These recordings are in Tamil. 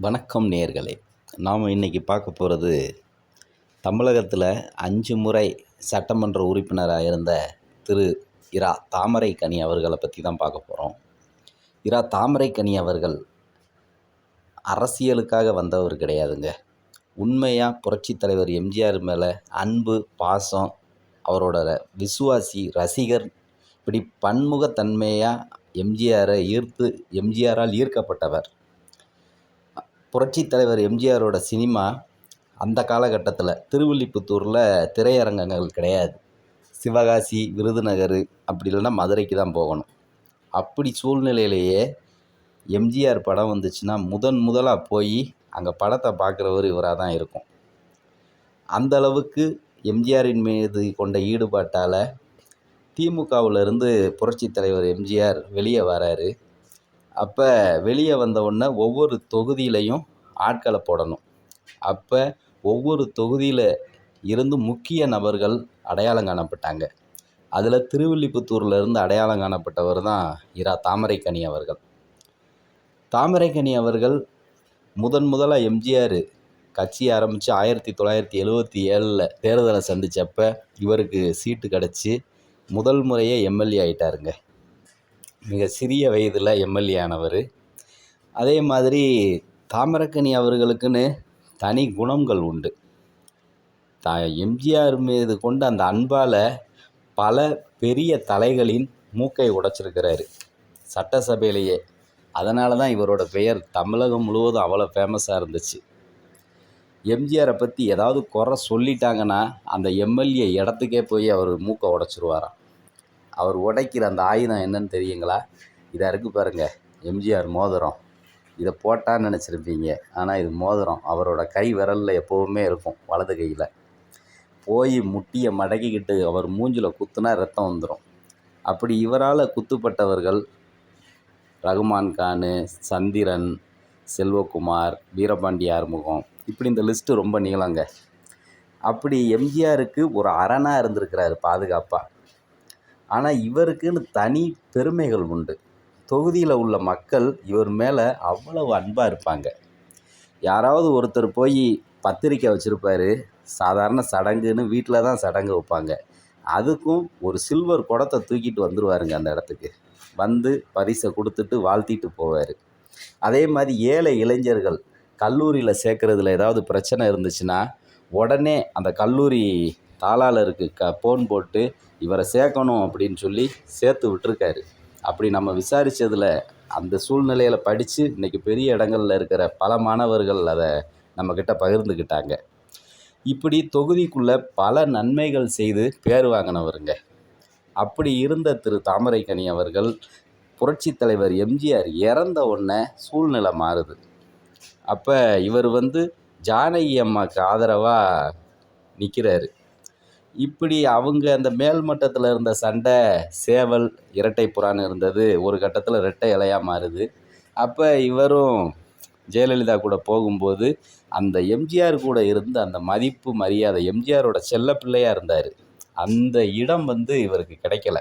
வணக்கம் நேர்களே. நாம் இன்றைக்கி பார்க்க போகிறது தமிழகத்தில் அஞ்சு முறை சட்டமன்ற உறுப்பினராக இருந்த திரு இரா தாமரைக்கனி அவர்களை பற்றி தான் பார்க்க போகிறோம் இரா தாமரைக்கனி அவர்கள் அரசியலுக்காக வந்தவர் கிடையாதுங்க. உண்மையாக புரட்சித் தலைவர் எம்ஜிஆர் மேலே அன்பு பாசம் அவரோட விசுவாசி ரசிகர் இப்படி பன்முகத்தன்மையாக எம்ஜிஆரை ஈர்த்து எம்ஜிஆரால் ஈர்க்கப்பட்டவர் புரட்சி தலைவர் எம்ஜிஆரோட சினிமா அந்த காலகட்டத்தில் திருவில்லிபுத்தூரில் திரையரங்கங்கள் கிடையாது. சிவகாசி விருதுநகர் அப்படி இல்லைன்னா மதுரைக்கு தான் போகணும். அப்படி சூழ்நிலையிலேயே எம்ஜிஆர் படம் வந்துச்சுன்னா முதன் முதலாக போய் அங்கே படத்தை பார்க்குறவர் இவராக தான் இருக்கும். அந்த அளவுக்கு எம்ஜிஆரின் மீது கொண்ட ஈடுபாட்டால் திமுகவிலிருந்து புரட்சித் தலைவர் எம்ஜிஆர் வெளியே வராரு. அப்போ வெளியே வந்த உடனே ஒவ்வொரு தொகுதியிலையும் ஆட்களை போடணும். அப்போ ஒவ்வொரு தொகுதியில் இருந்து முக்கிய நபர்கள் அடையாளம் காணப்பட்டாங்க. அதில் திருவில்லிபுத்தூரில் இருந்து அடையாளம் காணப்பட்டவர் தான் இரா தாமரைக்கனி அவர்கள். தாமரைக்கனி அவர்கள் முதன் முதலாக எம்ஜிஆர் கட்சி ஆரம்பித்து ஆயிரத்தி தொள்ளாயிரத்தி எழுபத்தி ஏழில் தேர்தலை சந்தித்தப்ப இவருக்கு சீட்டு கிடச்சி முதல் முறையே எம்எல்ஏ ஆயிட்டாருங்க. மிக சிறிய வயதில் எம்எல்ஏ ஆனவர். அதே மாதிரி தாமரக்கனி அவர்களுக்குன்னு தனி குணங்கள் உண்டு. த எம்ஜிஆர் மீது கொண்ட அந்த அன்பால் பல பெரிய தலைகளின் மூக்கை உடைச்சிருக்கிறாரு. சட்டசபையிலேயே. அதனால தான் இவரோட பெயர் தமிழகம் முழுவதும் அவ்வளோ ஃபேமஸாக இருந்துச்சு. எம்ஜிஆரை பற்றி ஏதாவது குறை சொல்லிட்டாங்கன்னா அந்த எம்எல்ஏ இடத்துக்கே போய் அவர் மூக்கை உடைச்சிருவாராம். அவர் உடைக்கிற அந்த ஆயுதம் என்னன்னு தெரியுங்களா? இதாக இருக்குது பாருங்கள் எம்ஜிஆர் மோதிரம். இதை போட்டான்னு நினச்சிருப்பீங்க. ஆனால் இது மோதிரம். அவரோட கை விரலில் எப்போவுமே இருக்கும் வலது கையில். போய் முட்டியை மடக்கிக்கிட்டு அவர் மூஞ்சில் குத்துனா ரத்தம் வந்துடும் அப்படி இவரால் குத்துப்பட்டவர்கள் ரகுமான் கானு சந்திரன் செல்வகுமார் வீரபாண்டி ஆறுமுகம். இப்படி இந்த லிஸ்ட்டு ரொம்ப நீளங்க. அப்படி எம்ஜிஆருக்கு ஒரு அரணாக இருந்திருக்கிறாரு பாதுகாப்பாக ஆனால் இவருக்குன்னு தனி பெருமைகள் உண்டு. தொகுதியில் உள்ள மக்கள் இவர் மேலே அவ்வளவு அன்பாக இருப்பாங்க. யாராவது ஒருத்தர் போய் பத்திரிக்கை வச்சுருப்பாரு சாதாரண சடங்குன்னு வீட்டில் தான் சடங்கு வைப்பாங்க. அதுக்கும் ஒரு சில்வர் குடத்தை தூக்கிட்டு வந்துடுவாருங்க அந்த இடத்துக்கு. வந்து பரிசை கொடுத்துட்டு வாழ்த்திட்டு போவார். அதே மாதிரி ஏழை இளைஞர்கள் கல்லூரியில் சேர்க்குறதுல ஏதாவது பிரச்சனை இருந்துச்சுன்னா உடனே அந்த கல்லூரி தாளாளருக்கு க ஃபோன் போட்டு இவரை சேர்க்கணும் அப்படின்னு சொல்லி சேர்த்து விட்டுருக்காரு. அப்படி நம்ம விசாரித்ததில் அந்த சூழ்நிலையில் படித்து இன்றைக்கி பெரிய இடங்களில் இருக்கிற பல மாணவர்கள் அதை நம்மக்கிட்ட பகிர்ந்துக்கிட்டாங்க இப்படி தொகுதிக்குள்ளே பல நன்மைகள் செய்து பேர் வாங்கினவருங்க. அப்படி இருந்த திரு தாமரைக்கனி அவர்கள் புரட்சித் தலைவர் எம்ஜிஆர் இறந்த உடனே சூழ்நிலை மாறுது. அப்போ இவர் வந்து ஜானகி அம்மாவுக்கு ஆதரவாக நிற்கிறாரு இப்படி அவங்க அந்த மேல்மட்டத்தில் இருந்த சண்டை சேவல் இரட்டை புறான்னு இருந்தது. ஒரு கட்டத்தில் ரெட்டை இலையாக மாறுது. அப்போ இவரும் ஜெயலலிதா கூட போகும்போது அந்த எம்ஜிஆர் கூட இருந்து அந்த மதிப்பு மரியாதை எம்ஜிஆரோட செல்ல பிள்ளையாக இருந்தார். அந்த இடம் வந்து இவருக்கு கிடைக்கல.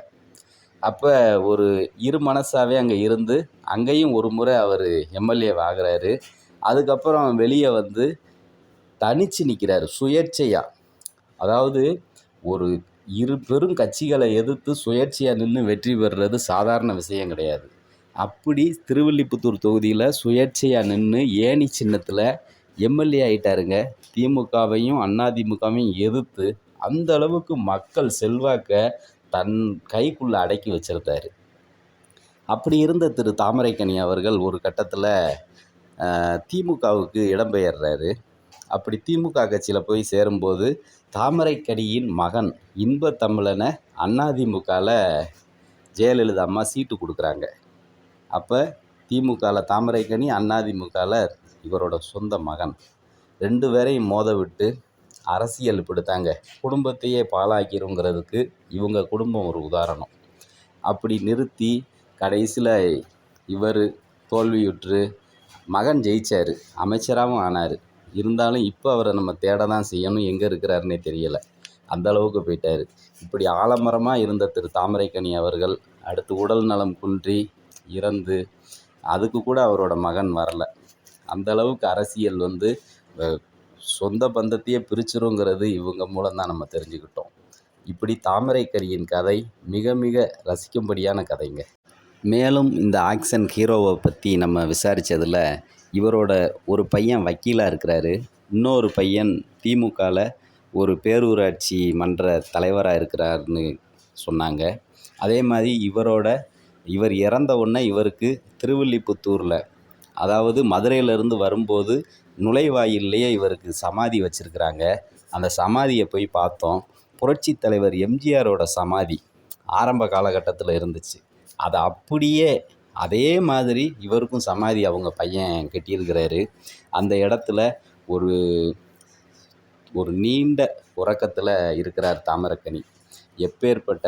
அப்போ ஒரு இரு மனசாகவே அங்கே இருந்து அங்கேயும் ஒரு முறை அவர் எம்எல்ஏ ஆகிறாரு. அதுக்கப்புறம் வெளியே வந்து தனித்து நிற்கிறாரு சுயேட்சையாக அதாவது ஒரு இரு பெரும் கட்சிகளை எதிர்த்து சுயேட்சையாக நின்று வெற்றி பெறுறது சாதாரண விஷயம் கிடையாது. அப்படி திருவில்லிபுத்தூர் தொகுதியில் சுயேட்சையாக நின்று ஏணி சின்னத்தில் எம்எல்ஏ ஆகிட்டாருங்க திமுகவையும் அதிமுகவையும் எதிர்த்து அந்த அளவுக்கு மக்கள் செல்வாக்கை தன் கைக்குள்ளே அடக்கி வச்சிருந்தாரு அப்படி இருந்த திரு தாமரைக்கனி அவர்கள் ஒரு கட்டத்தில் திமுகவுக்கு இடம்பெயர்றாரு அப்படி திமுக கட்சியில் போய் சேரும்போது தாமரைக்கனியின் மகன் இன்ப தமிழனை அதிமுகவில் ஜெயலலிதா அம்மா சீட்டு கொடுக்குறாங்க. அப்போ திமுகவில் தாமரைக்கனி அதிமுகவில் இவரோட சொந்த மகன். ரெண்டு பேரையும் மோத விட்டு அரசியல் பிடித்தாங்க. குடும்பத்தையே பாழாக்கிருங்கிறதுக்கு இவங்க குடும்பம் ஒரு உதாரணம். அப்படி நிறுத்தி கடைசியில் இவர் தோல்வியுற்று மகன் ஜெயிச்சார். அமைச்சராகவும் ஆனார். இருந்தாலும் இப்போ அவரை நம்ம தேட தான் செய்யணும். எங்கே இருக்கிறாருனே தெரியலை. அந்த அளவுக்கு போயிட்டார். இப்படி ஆலமரமாக இருந்த திரு தாமரைக்கனி அவர்கள் அடுத்து உடல் நலம் குன்றி இறந்து அதுக்கு கூட அவரோட மகன் வரல. அந்த அளவுக்கு அரசியல் வந்து சொந்த பந்தத்தையே பிரிச்சிருங்கிறது இவங்க மூலம்தான் நம்ம தெரிஞ்சுக்கிட்டோம். இப்படி தாமரைக்கரியின் கதை மிக மிக ரசிக்கும்படியான கதைங்க. மேலும் இந்த ஆக்ஷன் ஹீரோவை பற்றி நம்ம விசாரித்ததில் இவரோட ஒரு பையன் வக்கீலாக இருக்கிறாரு. இன்னொரு பையன் திமுகவில் ஒரு பேரூராட்சி மன்ற தலைவராக இருக்கிறாருன்னு சொன்னாங்க. அதே மாதிரி இவரோட இவர் இறந்த உடனே இவருக்கு திருவில்லிபுத்தூரில் அதாவது மதுரையிலேருந்து வரும்போது நுழைவாயில்லையே இவருக்கு சமாதி வச்சுருக்கிறாங்க. அந்த சமாதியை போய் பார்த்தோம். புரட்சி தலைவர் எம்ஜிஆரோட சமாதி ஆரம்ப காலகட்டத்தில் இருந்துச்சு. அதை அப்படியே அதே மாதிரி இவருக்கும் சமாதி அவங்க பையன் கட்டியிருக்கிறாரு. அந்த இடத்துல ஒரு ஒரு நீண்ட உறக்கத்தில் இருக்கிறார் தாமரக்கனி. எப்பேற்பட்ட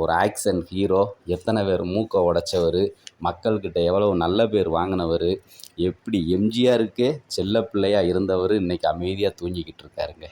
ஒரு ஆக்ஷன் ஹீரோ எத்தனை பேர் மூக்கை உடைச்சவர் மக்கள்கிட்ட எவ்வளோ நல்ல பேர் வாங்கினவர் எப்படி எம்ஜிஆருக்கே செல்ல பிள்ளையாக இருந்தவர் இன்றைக்கி அமைதியாக தூங்கிக்கிட்டு இருக்காருங்க.